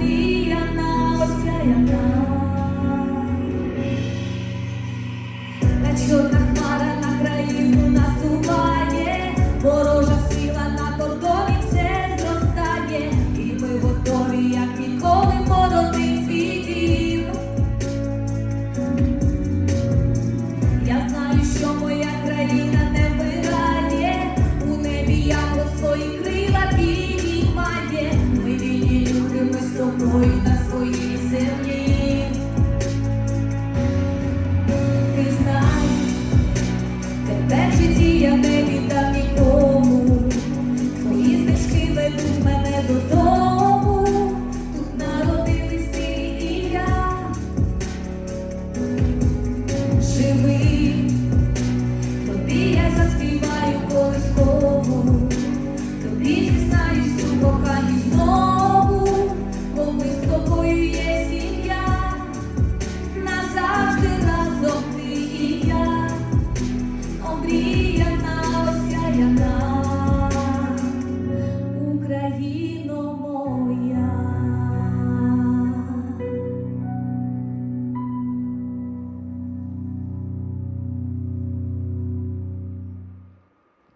омріяна осяяна. Та чорна хмара на країну насуває, ворожа сила на кордоні все зростає, і ми готові, як ніколи, породив свій. Я знаю, що моя країна не вмирає, у небі ябло свої крила підіймає. Тобою на своїй землі. Ти знай, тебе в житті я не віддам нікому. Твої стежки ведуть мене додому. Тут народились ти і я. Живий,